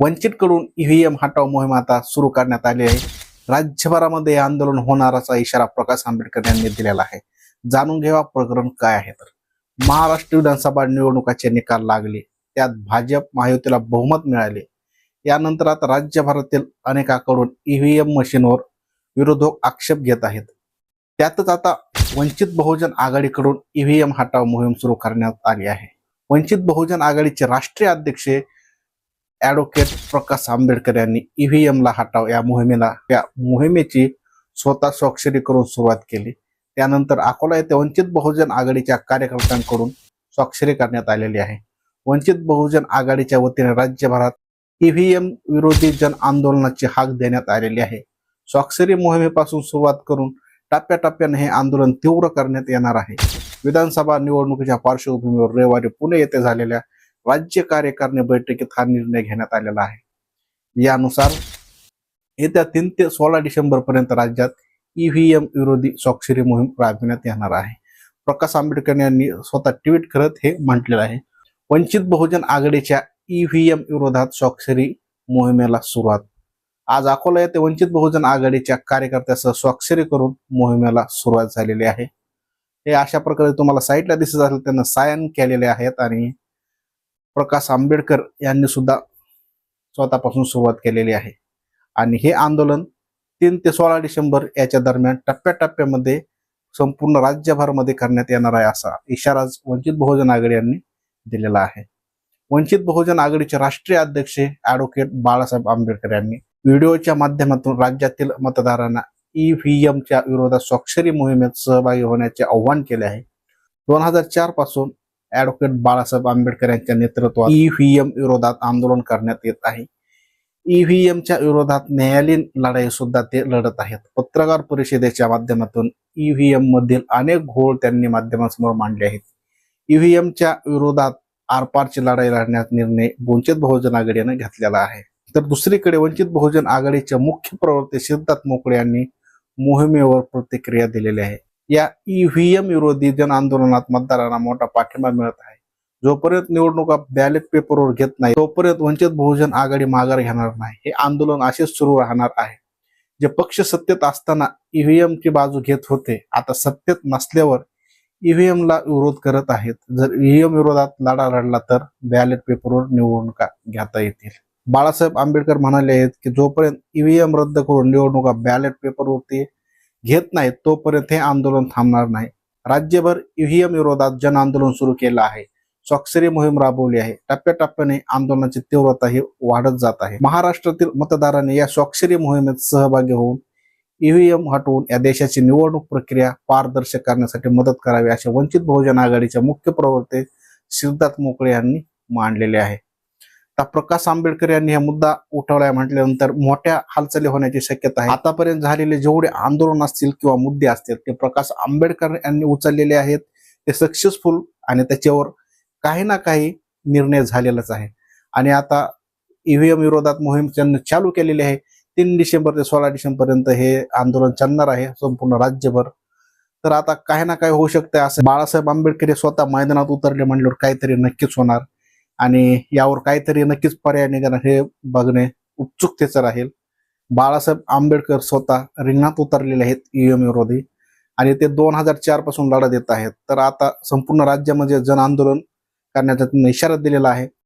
वंचितकडून EVM हटाव मोहीम आता सुरू करण्यात आली आहे. राज्यभरामध्ये हे आंदोलन होणाराचा इशारा प्रकाश आंबेडकर यांनी दिलेला आहे. जाणून घ्यावा प्रकरण काय आहे तर. महाराष्ट्र विधानसभा निवडणुकाचे निकाल लागले. त्यात भाजप महायुतीला बहुमत मिळाले. यानंतर आता राज्यभरातील अनेकाकडून ईव्हीएम मशीनवर विरोधक आक्षेप घेत आहेत. त्यातच आता वंचित बहुजन आघाडीकडून ईव्हीएम हटाव मोहीम सुरू करण्यात आली आहे. वंचित बहुजन आघाडीचे राष्ट्रीय अध्यक्ष ॲडव्होकेट प्रकाश आंबेडकर यांनी ईव्हीएमला हटाव या मोहिमेला या मोहिमेची स्वतः स्वाक्षरी करून सुरुवात केली. त्यानंतर अकोला येथे वंचित बहुजन आघाडीच्या कार्यकर्त्यांकडून स्वाक्षरी करण्यात आलेली आहे. वंचित बहुजन आघाडीच्या वतीने राज्यभरात ईव्हीएम विरोधी जन आंदोलनाची हाक देण्यात आलेली आहे. स्वाक्षरी मोहिमेपासून सुरुवात करून टप्प्याटप्प्याने हे आंदोलन तीव्र करण्यात येणार आहे. विधानसभा निवडणुकीच्या पार्श्वभूमीवर रविवारी पुणे येथे झालेल्या राज्य कार्यकारिणी बैठकीत हा निर्णय घेण्यात आलेला आहे. यानुसार येत्या तीन ते सोळा डिसेंबर पर्यंत राज्यात ईव्हीएम विरोधी स्वाक्षरी मोहीम राबविण्यात येणार आहे. प्रकाश आंबेडकर यांनी स्वतः ट्विट करत हे म्हटलेलं आहे. वंचित बहुजन आघाडीच्या ईव्हीएम विरोधात स्वाक्षरी मोहिमेला सुरुवात. आज अकोला येथे वंचित बहुजन आघाडीच्या कार्यकर्त्यासह स्वाक्षरी करून मोहिमेला सुरुवात झालेली आहे. हे अशा प्रकारे तुम्हाला साईटला दिसत असेल त्यांना सायन केलेले आहेत आणि प्रकाश आंबेडकर यांनी सुद्धा स्वतःपासून सुरुवात केलेली आहे. आणि हे आंदोलन तीन ते सोळा डिसेंबर याच्या दरम्यान टप्प्याटप्प्यामध्ये संपूर्ण राज्यभरामध्ये करण्यात येणार आहे असा इशाराच वंचित बहुजन आघाडी यांनी दिलेला आहे. वंचित बहुजन आघाडीचे राष्ट्रीय अध्यक्ष ॲडव्होकेट बाळासाहेब आंबेडकर यांनी व्हिडिओच्या माध्यमातून राज्यातील मतदारांना ईव्हीएमच्या विरोधात स्वाक्षरी मोहिमेत सहभागी होण्याचे आव्हान केले आहे. दोन हजार चारपासून ॲडव्होकेट बाळासाहेब आंबेडकर यांच्या नेतृत्वात ईव्हीएम विरोधात आंदोलन करण्यात येत आहे. ईव्हीएमच्या विरोधात न्यायालयीन लढाई सुद्धा ते लढत आहेत. पत्रकार परिषदेच्या माध्यमातून ईव्हीएम मधील अनेक घोळ त्यांनी माध्यमांसमोर मांडले आहेत. ईव्हीएमच्या विरोधात आरपारची लढाई लढण्याचा निर्णय वंचित बहुजन आघाडीने घेतलेला आहे. तर दुसरीकडे वंचित बहुजन आघाडीचे मुख्य प्रवक्ते सिद्धार्थ मोकळे यांनी मोहिमेवर प्रतिक्रिया दिलेली आहे. या ईव्हीएम विरोधी जन आंदोलनात मतदारांना मोठा पाठिंबा मिळत आहे. जोपर्यंत निवडणुका बॅलेट पेपरवर घेत नाही तोपर्यंत वंचित बहुजन आघाडी माघार घेणार नाही. हे आंदोलन असेच सुरू राहणार आहे. जे पक्ष सत्तेत असताना ईव्हीएमची बाजू घेत होते आता सत्तेत नसल्यावर ईव्हीएमला विरोध करत आहेत. जर ईव्हीएम विरोधात लढा लढला तर बॅलेट पेपरवर निवडणुका घेता येतील. बाळासाहेब आंबेडकर म्हणाले आहेत की जोपर्यंत ईव्हीएम रद्द करून निवडणुका बॅलेट पेपरवरती घेत नाहीत तोपर्यंत हे आंदोलन थांबणार नाही. राज्यभर ईव्हीएम विरोधात जन आंदोलन सुरू केलं आहे. स्वाक्षरी मोहीम राबवली आहे. टप्प्याटप्प्याने आंदोलनाची तीव्रता ही वाढत जात आहे. महाराष्ट्रातील मतदारांनी या स्वाक्षरी मोहिमेत सहभागी होऊन ईव्हीएम हटवून या देशाची निवडणूक प्रक्रिया पारदर्शक करण्यासाठी मदत करावी असे वंचित बहुजन आघाडीचे मुख्य प्रवक्ते सिद्धार्थ मोकळे यांनी मांडलेले आहे. प्रकाश आंबेडकर यांनी हा मुद्दा उठवलाय म्हटल्यानंतर मोठ्या हालचाली होण्याची शक्यता आहे. आतापर्यंत झालेले जेवढे आंदोलन असतील किंवा मुद्दे असतील ते प्रकाश आंबेडकर यांनी उचललेले आहेत. ते सक्सेसफुल आणि त्याच्यावर काही ना काही निर्णय झालेलाच आहे. आणि आता ईव्हीएम विरोधात मोहीम त्यांनी चालू केलेली आहे. तीन डिसेंबर ते सोळा डिसेंबर पर्यंत हे आंदोलन चालणार आहे संपूर्ण राज्यभर. तर आता काही ना काही होऊ शकतं असं बाळासाहेब आंबेडकर हे स्वतः मैदानात उतरले म्हणल्यावर काहीतरी नक्कीच होणार. आणि यावर काहीतरी नक्कीच पर्याय निघणार हे बघणे उत्सुकतेचं राहील. बाळासाहेब आंबेडकर स्वतः रिंगणात उतरलेले आहेत ईव्हीएम विरोधी आणि ते दोन हजार चारपासून लढा देत आहेत. तर आता संपूर्ण राज्यामध्ये जन आंदोलन करण्याचा त्यांनी इशारा दिलेला आहे.